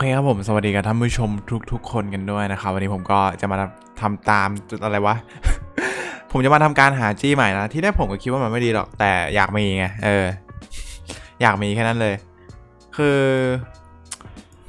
อเคครับผมสวัสดีกับท่านผู้ชมทุก ๆ คนกันด้วยนะครับวันนี้ผมก็จะมาทำตามอะไรวะ ผมจะมาทำการหาจี้ใหม่นะที่แรกผมก็คิดว่ามันไม่ดีหรอกแต่อยากมีไงเออ อยากมีแค่นั้นเลย คือ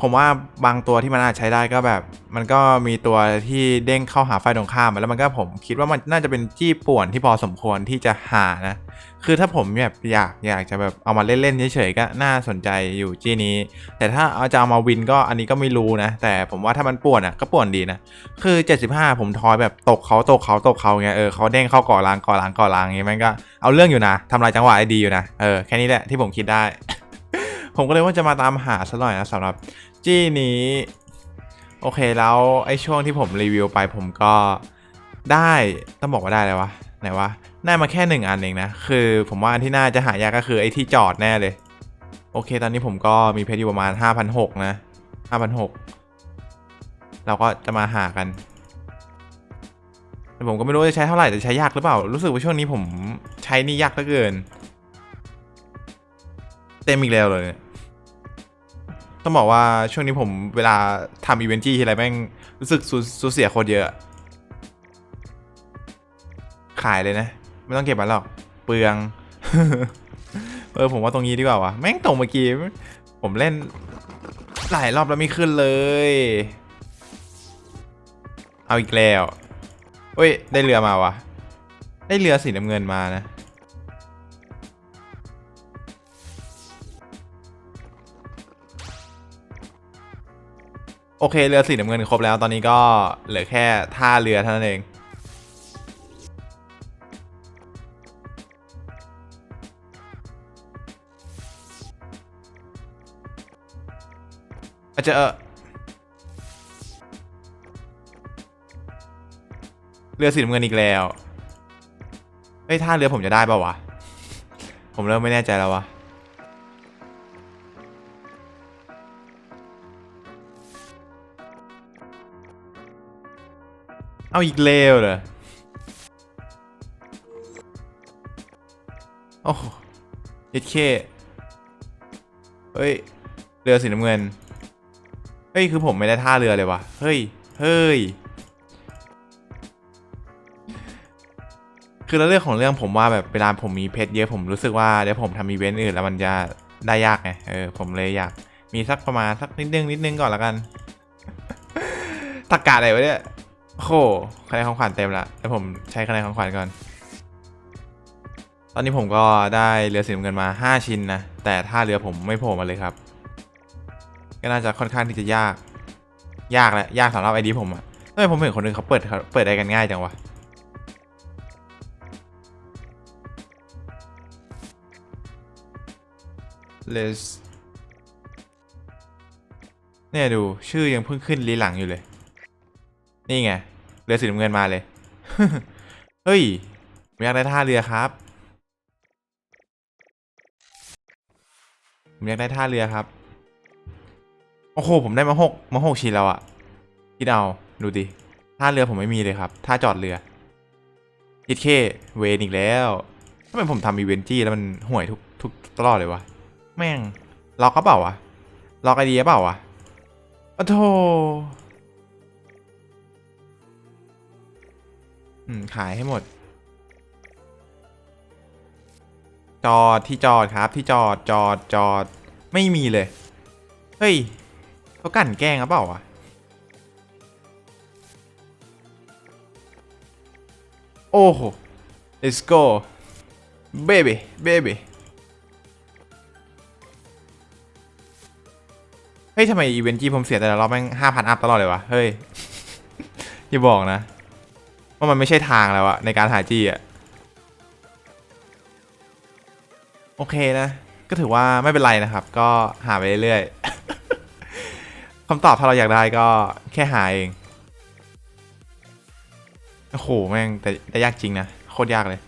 ผมว่าบางตัวที่มันอาจใช้ได้ก็แบบ มันก็มีตัวที่เด้งเข้าหาไฟตรงข้ามแล้วมันก็ผมคิดว่ามันน่าจะเป็นจี้ป่วนที่พอสมควรที่จะหานะ คือถ้าผมแบบอยากอยากจะแบบเอามาเล่นๆเฉยๆก็น่าสนใจอยู่จี้นี้ แต่ถ้าเอาจะเอามาวินก็อันนี้ก็ไม่รู้นะ แต่ผมว่าถ้ามันป่วนอะก็ป่วนดีนะ คือ 75 ผมทอยแบบตกเขาตกเขาตกเขาไงเออเขาเด้งเข้าก่อล้างก่อล้างก่อล้างอย่างงี้ยมันก็เอาเรื่องอยู่นะทำลายจังหวะไอดีอยู่นะเออแค่นี้แหละที่ผมคิดได้ผมก็เลยว่าจะมาตามหาซะหน่อยนะสำหรับ จี้นี้ โอเคแล้วไอ้ช่วงที่ผมรีวิวไปผมก็ได้ต้องบอกว่าได้เลยวะไหนวะได้มาแค่หนึ่งอันเองนะ คือผมว่าอันที่น่าจะหายากก็คือไอ้ที่จอดแน่เลย โอเค ตอนนี้ผมก็มีเพชรอยู่ประมาณ 5,600 นะ 5,600 เราก็จะมาหากันแต่ผมก็ไม่รู้จะใช้เท่าไหร่แต่ใช้ยากหรือเปล่า รู้สึกว่าช่วงนี้ผมใช้นี่ยากเหลือเกิน เต็มอีกแล้วเลย ต้องบอกว่าช่วงนี้ผมเวลาทำอีเวนต์ที่ทีไรแม่งรู้สึกสูสูญเสียโคตรเยอะ ขายเลยนะ ไม่ต้องเก็บมันหรอก เปลืองเออผมว่าตรงนี้ดีกว่าวะแม่งตรงเมื่อกี้ ผมเล่น หลายรอบแล้วไม่ขึ้นเลย เอาอีกแล้วเฮ้ย ได้เรือมาวะได้เรือสีน้ำเงินมานะ โอเคเรือสีน้ำเงินครบแล้วตอนนี้ก็เหลือแค่ท่าเรือเท่านั้นเองอาจจะเรือสีน้ำเงินอีกแล้วเฮ้ยท่าเรือผมจะได้ป่าวะ ผมเริ่มไม่แน่ใจแล้ววะ เอาอีกเลวเลยโอ้โหยิดเคเฮ้ย เรือสีน้ำเงิน เฮ้ย คือผมไม่ได้ท่าเรือเลยวะเฮ้ย เฮ้ย คือแล้วเรื่องของเรื่องผมว่าแบบเวลาผมมีเพชรเยอะผมรู้สึกว่าเดี๋ยวผมทำอีเวนต์อื่นแล้วมันจะได้ยากไง เออ ผมเลยอยาก มีสักประมาณสักนิดนึงนิดนึงก่อนละกันตักกาอะไรวะเนี่ย โอ้โหคะแนนของขวัญเต็มละแล้วผมใช้คะแนนของขวัญก่อน ตอนนี้ผมก็ได้เรือสีน้ำเงินมา 5 ชิ้นนะ แต่ถ้าเรือผมไม่โผล่มาเลยครับ ก็น่าจะค่อนข้างที่จะยาก ยากแหละยากสำหรับไอดีผมอะทำไมผมเห็นคนอื่นเขาเปิดเขาเปิดได้กันง่ายจังวะ Let's เนี่ยดูชื่อยังเพิ่งขึ้นลีหลังอยู่เลย นี่ไง เรือสีน้ำเงินมาเลย เฮ้ยผมอยากได้ท่าเรือครับผมอยากได้ท่าเรือครับ โอ้โห ผมได้มาหกมาหกชิ้นแล้วอะคิดเอา ดูดิ ท่าเรือผมไม่มีเลยครับ ท่าจอดเรือยิดเคเวนอีกแล้วทำไมผมทำอีเวนต์จี้แล้วมันห่วยทุกทุกตลอดเลยวะ แม่ง ล็อกก็เปล่าวะ ล็อกไอเดียเปล่าวะโอ้โธ อืม ขายให้หมด จอดที่จอดครับ ที่จอดจอดจอด ไม่มีเลย เฮ้ยเขากั่นแกล้งหรือเปล่าวะโอ้โห let's go baby baby เฮ้ยทำไมอีเวนต์จีผมเสียแต่ละรอบแม่งห้าพันอัพตลอดเลยวะ เฮ้ย อย่าบอกนะามันไม่ใช่ทางแล้วอะในการหาจี้อะโอเคนะ ก็ถือว่าไม่เป็นไรนะครับ ก็หาไปเรื่อยๆคำตอบถ้าเราอยากได้ก็แค่หาเอง โอ้โห แม่งแต่แต่ยากจริงนะ โคตรยากเลย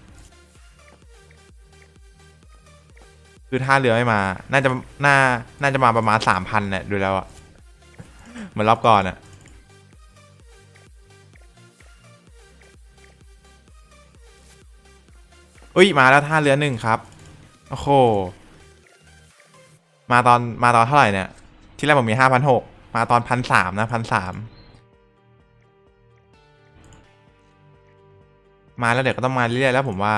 คือท่าเรือไม่มา น่าจะน่าน่าจะมาประมาณสามพันเนี่ยดูแล้วอะเหมือนรอบก่อนอะ อุ้ย มาแล้วท่าเรือหนึ่งครับ โอ้โห มาตอนมาตอนเท่าไหร่เนี่ย ที่แรกผมมีห้าพันหกมาตอนพันสามนะพันสามมาแล้วเดี๋ยวก็ต้องมาเรื่อยๆแล้วผมว่า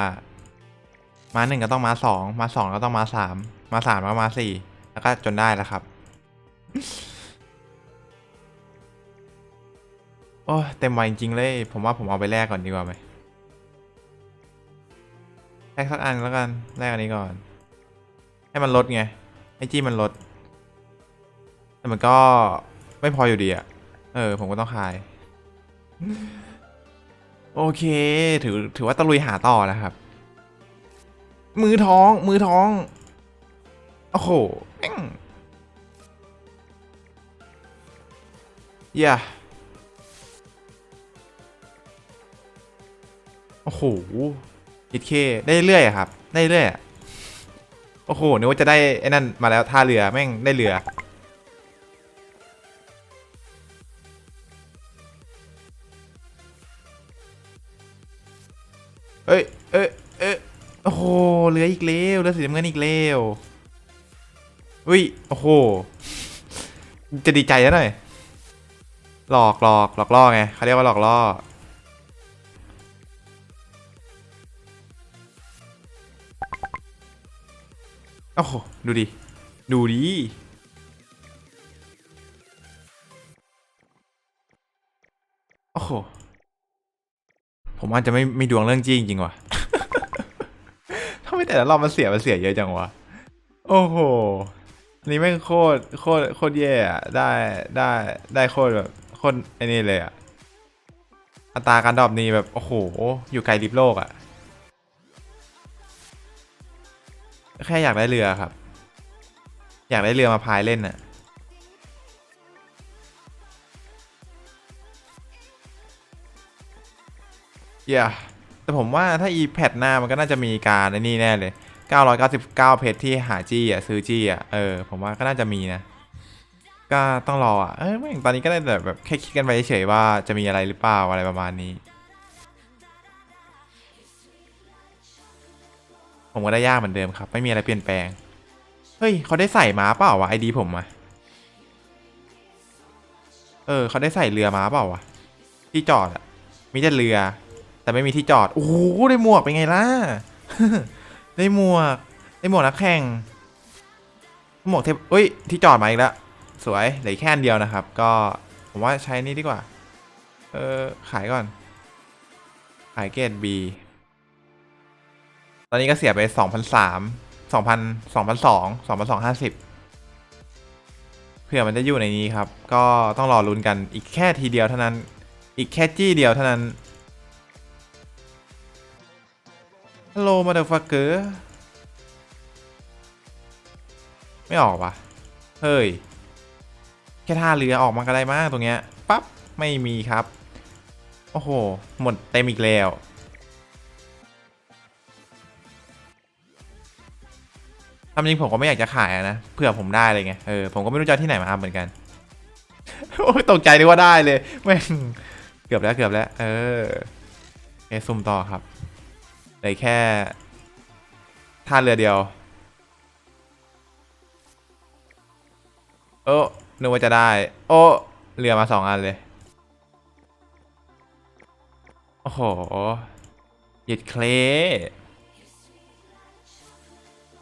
มาหนึ่งก็ต้องมาสองมาสองก็ต้องมาสามมาสามก็มาสี่แล้วก็จนได้แล้วครับ โอ้เต็มวัยจริงเลย ผมว่าผมเอาไปแลกก่อนดีกว่าไหม แลกสักอันแล้วกันแลกอันนี้ก่อน ให้มันลดไง ให้จี้มันลด แต่มันก็ไม่พออยู่ดีอะเออ ผมก็ต้องขาย โอเค ถือถือว่าตะลุยหาต่อนะครับ มือท้อง มือท้อง โอ้โหอย่าโอ้โห อิดเคได้เรื่อยครับ ได้เรื่อยโอ้โหนึกว่าจะได้ไอ้นั่นมาแล้วท่าเรือแม่งได้เรือ เอ้ยเอ้ยเอ้ยโอ้โหเหลืออีกแล้วเหลือสีน้ำเงินอีกแล้วอุ้ยโอ้โหจะดีใจแล้วหน่อยหลอกหลอกหลอกล่อไงเขาเรียกว่าหลอกล่อ โอ้โห ดูดิ ดูดิ โอ้โห ผมอาจจะไม่ไม่ดวงเรื่องจริงจริงว่ะทำไมแต่ละรอบมันเสียมันเสียเยอะจังวะ โอ้โหนนี้แม่งโคตรโคตรโคตรแย่อะได้ได้ได้โคตรแบบโคตรไอ้นี่เลยอะอัตราการดรอปนี่แบบ โอ้โห อยู่ไกลลิบโลกอะ แค่อยากได้เรือครับ อยากได้เรือมาพายเล่นอะอย่าแต่ผมว่าถ้าอีแพดหน้ามันก็น่าจะมีการไอ้นี่แน่เลย 999 เพชรที่หาจี้อะซื้อจี้อะเออผมว่าก็น่าจะมีนะ ก็ต้องรออะเอ้ยไม่ตอนนี้ก็ได้แต่แบบแค่คิดกันไปเฉยๆว่าจะมีอะไรหรือเปล่าอะไรประมาณนี้ ผมก็ได้ยากเหมือนเดิมครับ ไม่มีอะไรเปลี่ยนแปลง เฮ้ยเขาได้ใส่ม้าเปล่าวะไอดีผมอะเออเขาได้ใส่เรือม้าเปล่าวะที่จอดอะมีแต่เรือ แต่ไม่มีที่จอด โอ้โหได้หมวกเป็นไงล่ะ ได้หมวก ได้หมวกนักแข่ง หมวกเทปเอ้ย ที่จอดมาอีกแล้ว สวย เหลือแค่อันเดียวนะครับ ก็ผมว่าใช้นี่ดีกว่า เออขายก่อน ขายเกรด B ตอนนี้ก็เสียไปสองพันสามสองพันสองพันสองสองพันสองห้าสิบเผื่อมันจะอยู่ในนี้ครับ ก็ต้องรอลุ้นกันอีกแค่ทีเดียวเท่านั้น อีกแค่จี้เดียวเท่านั้นฮัลโหลมาเดฟักเกอร์ไม่ออกปะเฮ้ย แค่ท่าเรือออกมาก็ได้มากตรงเนี้ย ปั๊บ ไม่มีครับ โอ้โห หมดเต็มอีกแล้ว ทำจริงผมก็ไม่อยากจะขายนะเผื่อผมได้เลยไงเออผมก็ไม่รู้จะที่ไหนมาอัพเหมือนกันโอ้ตกใจนึกว่าได้เลยแม่งเกือบแล้วเกือบแล้ว เออเอซุ่มต่อครับเหลือแค่ท่าเรือเดียวโอ้นึกว่าจะได้ โอ้เรือมาสองอันเลย โอ้โหหยิดเคล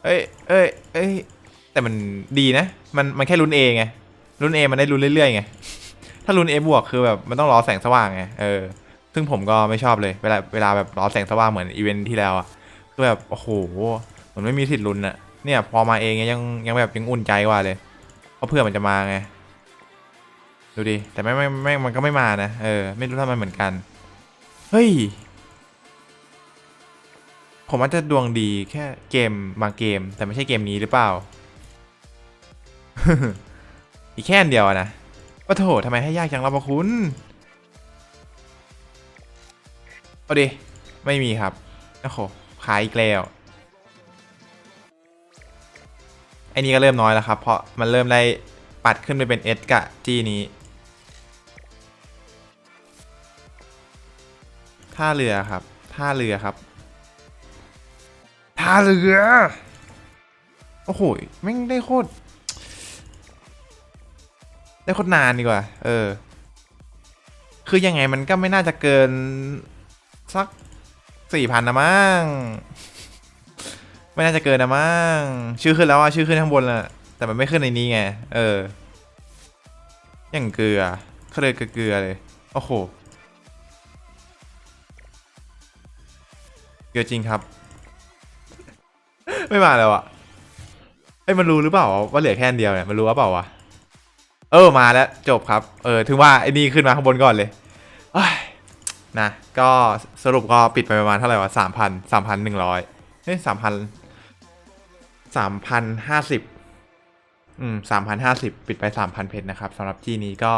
เอ้ยเอ้ยเอ้ยแต่มันดีนะ มันมันแค่ลุ้นเอไงลุ้นเอมันได้ลุ้นเรื่อยๆไงถ้าลุ้นเอบวกคือแบบมันต้องรอแสงสว่างไงเออซึ่งผมก็ไม่ชอบเลยเวลาเวลาแบบรอแสงสว่างเหมือนอีเวนท์ที่แล้วอะคือแบบโอ้โหมันไม่มีสิทธิ์ลุ้นอะเนี่ยพอมาเองยังยังแบบยังอุ่นใจกว่าเลยเพราะเพื่อมันจะมาไงดูดิแต่ไม่ไม่ไม่มันก็ไม่มานะเออไม่รู้ทำไมเหมือนกัน เฮ้ย ผมอาจจะดวงดีแค่เกมบางเกม แต่ไม่ใช่เกมนี้หรือเปล่า อีกแค่อันเดียวนะว่าโถทำไมให้ยากจังเราพระคุณเอาดิ ไม่มีครับโอ้โหขายอีกแล้วไอ้นี่ก็เริ่มน้อยแล้วครับ เพราะมันเริ่มได้ปัดขึ้นไปเป็น S กะจีนี้ ท่าเรือครับ ท่าเรือครับาเรือ โอ้โหแม่ได้โคตร ได้โคตรนานดีกว่า เออ คือยังไงมันก็ไม่น่าจะเกิน สักสี่พันนะมั้ง ไม่น่าจะเกินนะมั้ง ชื่อขึ้นแล้วอะชื่อขึ้นข้างบนแล้วแต่มันไม่ขึ้นในนี้ไง เออ อย่างเกลือเขาเลยเกลือเลย โอ้โห เกลือจริงครับ ไม่มาแล้วอะเอ้ยมันรู้หรือเปล่าว่าเหลือแค่นเดียวเนี่ยมันรู้ว่าเปล่าวะเออมาแล้วจบครับ เออถึงว่าไอ้นี่ขึ้นมาข้างบนก่อนเลยเอ้ยนะก็สรุปก็ปิดไปประมาณเท่าไหร่วะสามพันสามพันหนึ่งร้อยเฮ้ยสามพันสามพันห้าสิบอืมสามพันห้าสิบปิดไปสามพันเพชรนะครับสำหรับที่นี้ก็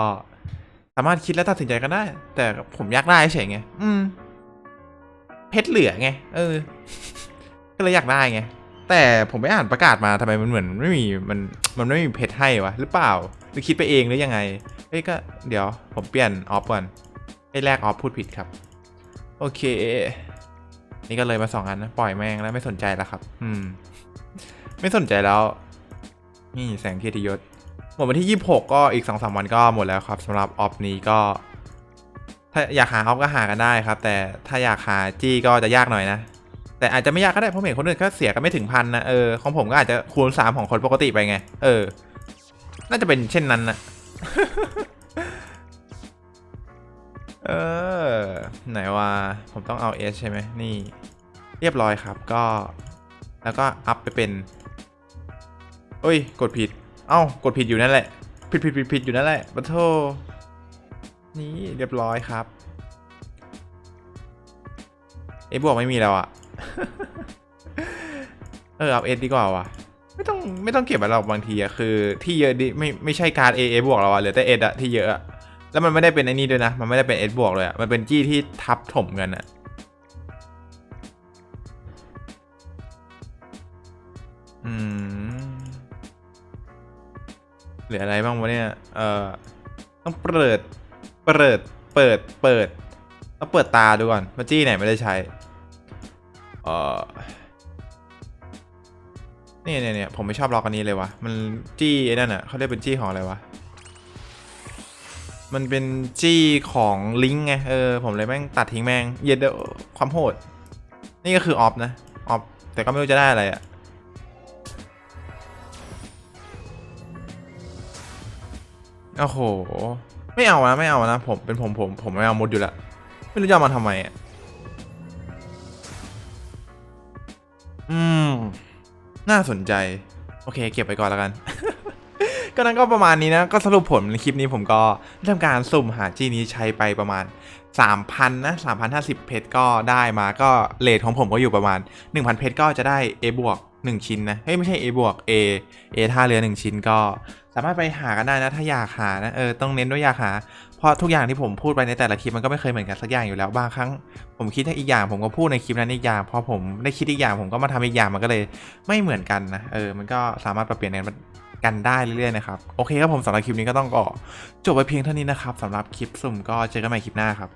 สามารถคิดและตัดสินใจกันได้ แต่ผมอยากได้เฉยไง อืม เพชรเหลือไง เออ ก็เลยอยากได้ไง แต่ผมไม่อ่านประกาศมาทำไมมันเหมือนไม่มีมันมันไม่มีเพชรให้วะหรือเปล่าหรือคิดไปเองหรือยังไงเฮ้ยก็เดี๋ยวผมเปลี่ยนออฟก่อนไอ้แรกออฟพูดผิดครับ โอเค นี่ก็เลยมาสองอันนะปล่อยแม่งแล้วไม่สนใจแล้วครับ อืม ไม่สนใจแล้ว นี่แสงเทียติยศหมดวันที่26ก็อีก2องสามวันก็หมดแล้วครับสำหรับออฟนี้ก็ ถ้าอยากหาออฟก็หากันได้ครับ แต่ถ้าอยากหาจี้ก็จะยากหน่อยนะ แต่อาจจะไม่ยากก็ได้เพราะเห็นคนอื่นก็เสียกันไม่ถึงพันนะเออของผมก็อาจจะคูณสามของคนปกติไปไง เออ น่าจะเป็นเช่นนั้นนะเออ ไหนว่าผมต้องเอา S ใช่ไหมนี่ เรียบร้อยครับก็ แล้วก็อัพไปเป็นเอ้ย กดผิด เอ้า กดผิดอยู่นั่นแหละ ผิดผิดผิดผิดอยู่นั่นแหละบัทโทนี่เรียบร้อยครับ เอบวกไม่มีแล้วอะ เออเอาเอดีกว่าวะไม่ต้องไม่ต้องเก็บอะไรหรอกบางทีอะคือ ที่เยอะดิไม่ไม่ใช่การเอเอบวกแล้วอะเหลือแต่เออะที่เยอะอะแล้วมันไม่ได้เป็นไอ้นี่ด้วยนะ มันไม่ได้เป็นเอบวกเลยอะมันเป็นจี้ที่ทับถมกันอะอืมเหลืออะไรบ้างวะเนี่ย เออต้องเปิด เปิด เปิด เปิด ต้องเปิดตาดูก่อนว่าจี้ไหนไม่ได้ใช้ ออเนี่ยเนี่ยเนี่ยผมไม่ชอบล็อกอันนี้เลยวะมันจี้ไอ้นั่นอะเขาเรียกเป็นจี้ของอะไรวะ มันเป็นจี้ของลิงไงเออผมเลยแม่งตัดทิ้งแม่งเย็ดเดอความโหด นี่ก็คือออฟนะออฟแต่ก็ไม่รู้จะได้อะไรอะโอ้โห ไม่เอานะไม่เอานะผมเป็นผมผมผมไม่เอามดอยู่ละไม่รู้จะมาทำไมอะ อืม น่าสนใจ โอเค เก็บไปก่อนแล้วกัน ก็นั้นก็ประมาณนี้นะ ก็สรุปผลในคลิปนี้ผมก็ทำการสุ่มหาจี้นี้ใช้ไปประมาณ 3,000 นะ 3,050 เพชรก็ได้มาก็เลทของผมก็อยู่ประมาณ 1,000 เพชรก็จะได้ A บวก1ชิ้นนะ เฮ้ย ไม่ใช่ A บวก A A ท่าเรือ 1 ชิ้นก็ามารถไปหากันได้นะถ้าอยากหานะเออต้องเน้นด้วยอยากหา เพราะทุกอย่างที่ผมพูดไปในแต่ละคลิปมันก็ไม่เคยเหมือนกันสักอย่างอยู่แล้วบางครั้ง ผมคิดอีกอย่างผมก็พูดในคลิปนั้นอีกอย่างพอผมได้คิดอีกอย่างผมก็มาทำอีกอย่างมันก็เลยไม่เหมือนกันนะเออมันก็สามารถปรับเปลี่ยนกันกันได้เรื่อยๆนะครับโอเคครับผมสำหรับคลิปนี้ก็ต้องก็จบไปเพียงเท่านี้นะครับสำหรับคลิปสุ่มก็เจอกันใหม่คลิปหน้าครับ